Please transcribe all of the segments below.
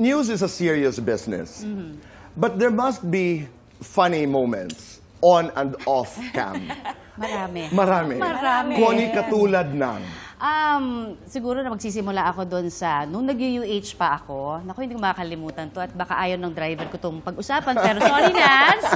news is a serious business. But there must be funny moments on and off cam. Marami. Marami. Marami. Connie, katulad ng... Um, siguro na magsisimula ako doon sa, nung nag-UH pa ako, naku, hindi ko makakalimutan to at baka ayaw ng driver ko itong pag-usapan, pero sorry, Nance.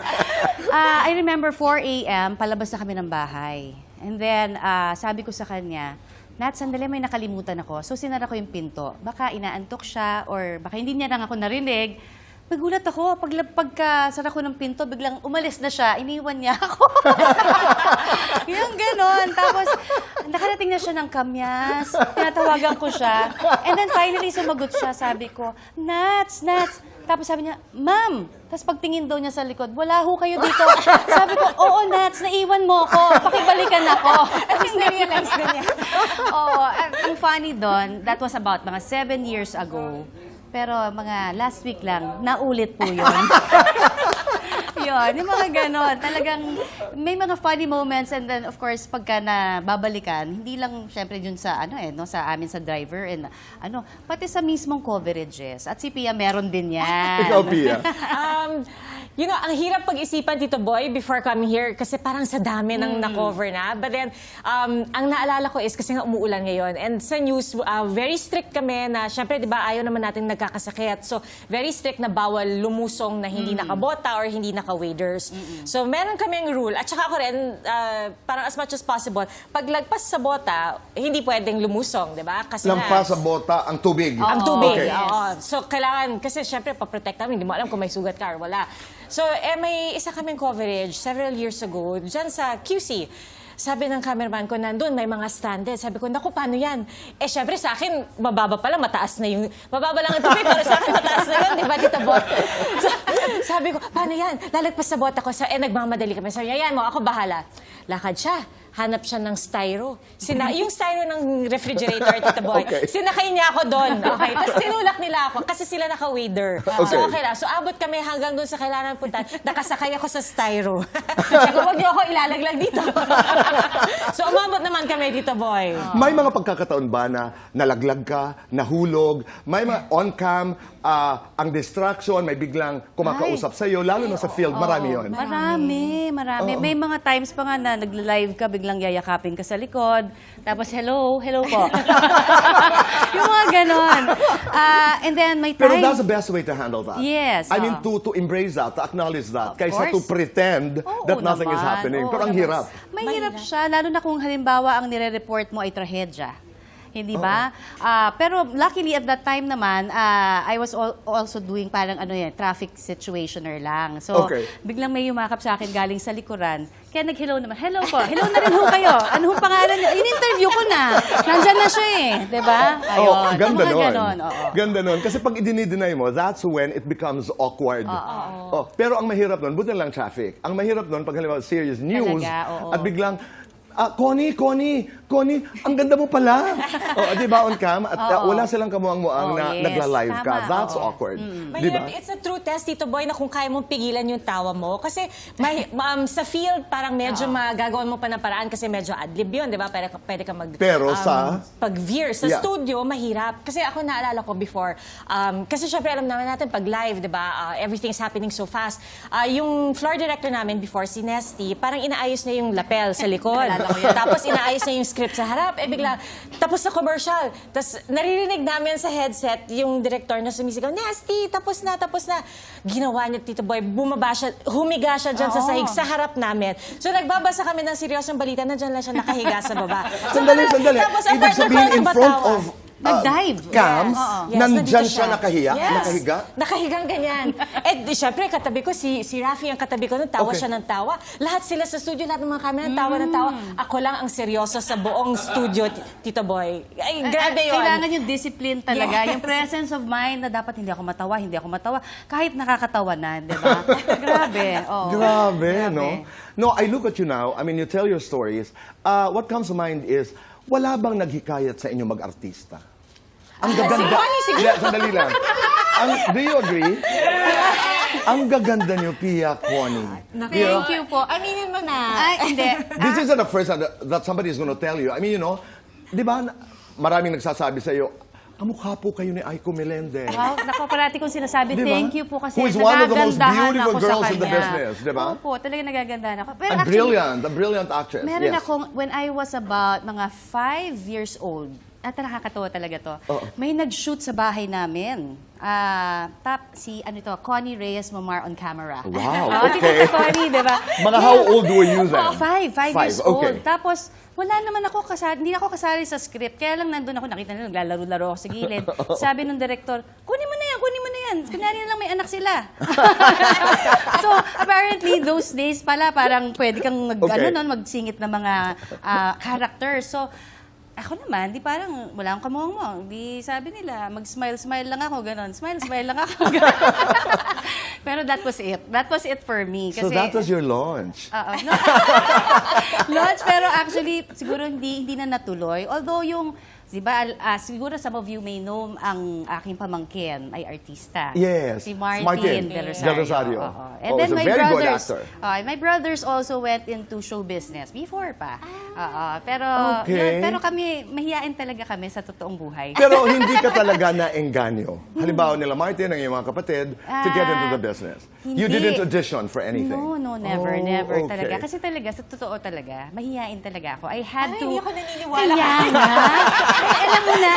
Ah, I remember 4 a.m., palabas na kami ng bahay. And then, ah, sabi ko sa kanya, Nat, sandali may nakalimutan ako. So, sinara ko yung pinto. Baka inaantok siya or baka hindi niya lang ako narinig. Nagulat ako, pag, pagka ko ng pinto, biglang umalis na siya, iniwan niya ako. yung ganon. Tapos, nakarating na siya ng kamyas, tinatawagan ko siya. And then finally, sumagot siya, sabi ko, Nats, Nats. Tapos sabi niya, Ma'am. Tapos pagtingin daw niya sa likod, wala ho kayo dito. Sabi ko, oo, Nats, naiwan mo ako. Pakibalikan ako. Least na-realize na niya. Oo, ang funny doon, that was about mga seven years ago. Pero mga last week lang, naulit po yun. Yun, yung mga ganon. Talagang may mga funny moments and then of course pagka na babalikan, hindi lang syempre dun sa ano eh, no, sa amin sa driver and ano, pati sa mismong coverages. At si Pia meron din yan. Ikaw, Pia. um, you know, ang hirap pag-isipan, Tito Boy, before coming here kasi parang sa dami ng na-cover na. But then, um, ang naalala ko is kasi nga umuulan ngayon. And sa news, uh, very strict kami na, syempre, di ba, ayaw naman natin nagkakasakit. So, very strict na bawal lumusong na hindi nakabota or hindi naka-waders. So, meron kaming rule. At saka ako rin, uh, parang as much as possible, pag lagpas sa bota, hindi pwedeng lumusong, di ba? Kasi nga- Lampas sa bota ang tubig. ang tubig. Okay. Oo. So, kailangan, kasi syempre, paprotect namin, hindi mo alam kung may sugat ka or wala. So, eh, may isa kaming coverage several years ago, dyan sa QC. Sabi ng cameraman ko, nandun, may mga stranded. Sabi ko, naku, paano yan? Eh, syempre, sa akin, mababa pa lang, mataas na yung, mababa lang ang tubig, pero sa akin, mataas na yun, di ba, Tita Bot? So, sabi ko, paano yan? Lalagpas sa bota ko. Sa, eh, nagmamadali kami. Sabi niya, yan mo, ako bahala. Lakad siya. Hanap siya ng styro. Sina yung styro ng refrigerator, Tita Boy. Okay. Sinakay niya ako doon. Okay. Tapos tinulak nila ako kasi sila naka-wader. So Okay. okay lang. So abot kami hanggang doon sa kailangan punta. Nakasakay ako sa styro. Sabi ko, huwag niyo ako ilalaglag dito. so umabot naman kami, Tita Boy. May mga pagkakataon ba na nalaglag ka, nahulog, may mga on-cam, ah, ang distraction, may biglang kumakausap sa iyo, lalo na sa field, marami yon. Marami, marami. May mga times pa nga na nagla-live ka, biglang yayakapin ka sa likod. Tapos, hello, hello po. yung mga ganon. Ah, and then may Pero that's the best way to handle that. Yes, I mean, oo. to to embrace that, to acknowledge that, Of kaysa to course. pretend Oo that nothing is naman. happening. Oo Pero ang naman. hirap. Mahirap siya, lalo na kung halimbawa ang nire-report mo ay trahedya. Hindi ba? Ah, pero luckily at that time naman, ah, I was al- also doing parang ano yan, traffic situationer lang. So, Okay. biglang may yumakap sa akin galing sa likuran. Kaya nag-hello naman. Hello po. Hello na rin ho kayo. Ano hong pangalan niyo? In-interview ko na. Nandyan na siya eh. 'Di ba? Ayun. Oh, ganda Mga nun. ganon. Oo. Ganda nun. Kasi pag idinideny mo, that's when it becomes awkward. Oh, pero ang mahirap nun, buti na lang traffic. Ang mahirap nun, pag halimbawa serious news, Talaga, oo. at biglang, ah, Connie, Connie, Connie, ang ganda mo pala. oh, di ba on cam? At ah, wala silang kamuang-muang Oo, na yes. nagla-live ka. Tama, That's oo. awkward. Di Mahirap. ba? It's a true test, Tito Boy, na kung kaya mong pigilan yung tawa mo. Kasi may, um, sa field, parang medyo magagawan mo pa ng paraan kasi medyo adlib yun, di ba? Pwede, ka- pwede ka mag... Pero um, sa- Pag-veer. Sa Yeah. studio, mahirap. Kasi ako naalala ko before, um, kasi syempre alam naman natin, pag live, di ba, uh, everything's happening so fast. Uh, yung floor director namin before, si Nesty, parang inaayos niya yung lapel sa likod. Naalala ko yun. Tapos inaayos niya yung script sa harap. Eh bigla, tapos na commercial. Tapos naririnig namin sa headset yung director na sumisigaw, Nasty, tapos na, tapos na. Ginawa niya, Tito Boy, bumaba siya, humiga siya dyan sa Oo. sahig sa harap namin. So nagbabasa kami ng seryosong balita, nandyan lang siya nakahiga sa baba. So, Sandali, parang- sandali. Tapos ang Ibig partner ko sabihin, in front of ah, Nag-dive. cams, Yes. Nandyan nandito siya nakahiya, Yes. nakahiga. Nakahigang ganyan. Eh, di, syempre, katabi ko, si, si Rafi ang katabi ko nun, tawa Okay. siya ng tawa. Lahat sila sa studio, lahat ng mga camera, tawa ng tawa. Ako lang ang seryoso sa buong studio, Tito Boy. Ay, grabe Ay, yun. Kailangan yung discipline talaga. Yes. Yung presence of mind na dapat hindi ako matawa, hindi ako matawa. Kahit nakakatawa na, di ba? Grabe. Oo. Grabe, no? No, I look at you now, I mean, you tell your stories. Uh, what comes to mind is, wala bang naghikayat sa inyo mag-artista? Ang gaganda. si Connie, siguro. Yeah, sandali lang. Ang, do you agree? Ang gaganda niyo, Pia Connie. Thank you po. Aminin mo na. Ay, hindi. This isn't the first time that, that somebody is going to tell you. I mean, you know, di ba, na- maraming nagsasabi sa iyo, kamukha po kayo ni Aiko Melendez. Wow, nako, parati kong sinasabi, Di ba? thank you po kasi Who is one of the most nagagandahan beautiful ako sa girls in the kanya. business, di ba? Opo, talaga nagagandahan ako. Pero A actually, brilliant, a brilliant actress. Meron yes. akong, when I was about mga five years old, at nakakatawa talaga to, Oo. may nag-shoot sa bahay namin. Ah, tap, si, ano to, Connie Reyes Momar on camera. Wow, Oo, si okay. Tita Connie, di ba? Mga how old were you then? Oo, five, five, Five, years okay. old. Tapos, wala naman ako kasali, hindi ako kasali sa script. Kaya lang nandun ako, nakita nila, naglalaro-laro ako sa gilid. Sabi ng director, kunin mo na yan, kunin mo na yan. Kunyari na lang may anak sila. so, apparently, those days pala, parang pwede kang mag, Okay. ano, nun, magsingit ng mga ah, characters. So, ako naman, di parang wala akong kamuhang Di sabi nila, mag-smile-smile lang ako, ganon. Smile-smile lang ako, ganon. Pero that was it. That was it for me. So Kasi, that was your launch. Oo. No. Launch, pero actually, siguro hindi hindi na natuloy. Although yung, di ba, ah, siguro some of you may know ang aking pamangkin ay artista. Yes. Si Martin, Martin Del Rosario. Del Rosario. Oo. And Oh, then my very good brothers, actor. oh, my brothers also went into show business before pa. Oo. Pero, Okay. yun, pero kami, mahihain talaga kami sa totoong buhay. Pero hindi ka talaga na-engganyo. Halimbawa nila Martin, ang iyong mga kapatid, to get into the Ah, business. You hindi. didn't audition for anything. No, no, never, Oh, never okay. talaga. Kasi talaga, sa totoo talaga, mahihain talaga ako. I had Ay, to... hindi ako naniniwala. Kaya nga. Ay, alam mo na.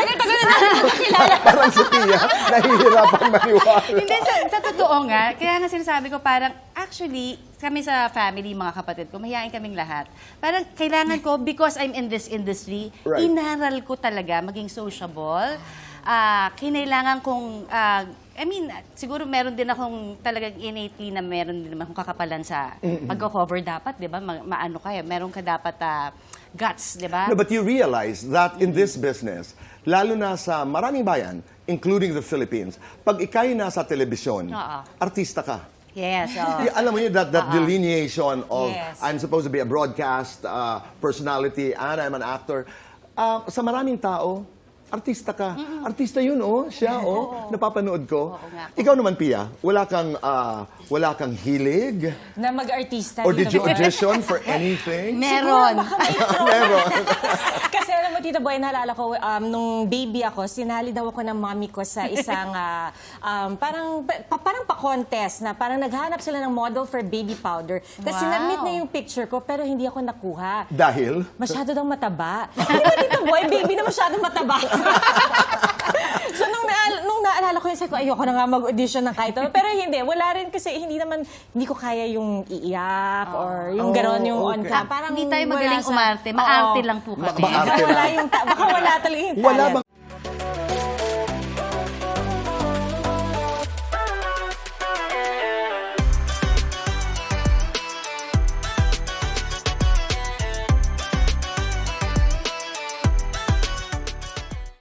Parang si Pia, nahihirapan maniwala. Hindi, sa, sa totoo nga. Kaya nga sinasabi ko, parang, actually, kami sa family, mga kapatid ko, mahihain kaming lahat. Parang kailangan ko, because I'm in this industry, Right. inaral ko talaga maging sociable. Ah, kinailangan kong, ah, I mean, siguro meron din akong talagang innately na meron din naman akong kakapalan sa pagko-cover dapat, di ba? Ma- maano kayo, meron ka dapat ah, guts, di ba? No, but you realize that in this business, lalo na sa maraming bayan, including the Philippines, pag ikay nasa telebisyon, Oo. artista ka. Yes, oo. Yeah, alam mo yun, that, that delineation of Yes. I'm supposed to be a broadcast uh, personality and I'm an actor. Uh, sa maraming tao, artista ka. Artista yun, oh. Siya, oh. Napapanood ko. Oo nga. Ikaw naman, Pia, wala kang, ah, wala kang hilig? Na mag-artista. Or did you Boy. audition for anything? Meron. Siguro, baka may trauma. Meron. Kasi alam mo, Tita Boy, naalala ko, um, nung baby ako, sinali daw ako ng mommy ko sa isang, ah, um, parang, pa, parang pa-contest na parang naghanap sila ng model for baby powder. Tapos Wow. sinabmit na yung picture ko, pero hindi ako nakuha. Dahil? Masyado daw mataba. Hindi ba, Tita Boy, baby na masyado mataba. So, nung, naal- nung naalala ko yun, sabi ko, ayoko na nga mag-audition ng kahit ano. Pero hindi, wala rin kasi hindi naman, hindi ko kaya yung iiyak or yung Oh, gano'n yung on okay. cam. Parang Hindi tayo wala magaling sa- umarte. Oo. Maarte lang po kami. Ma- maarte Baka wala yung ta- baka wala talaga yung Wala talent.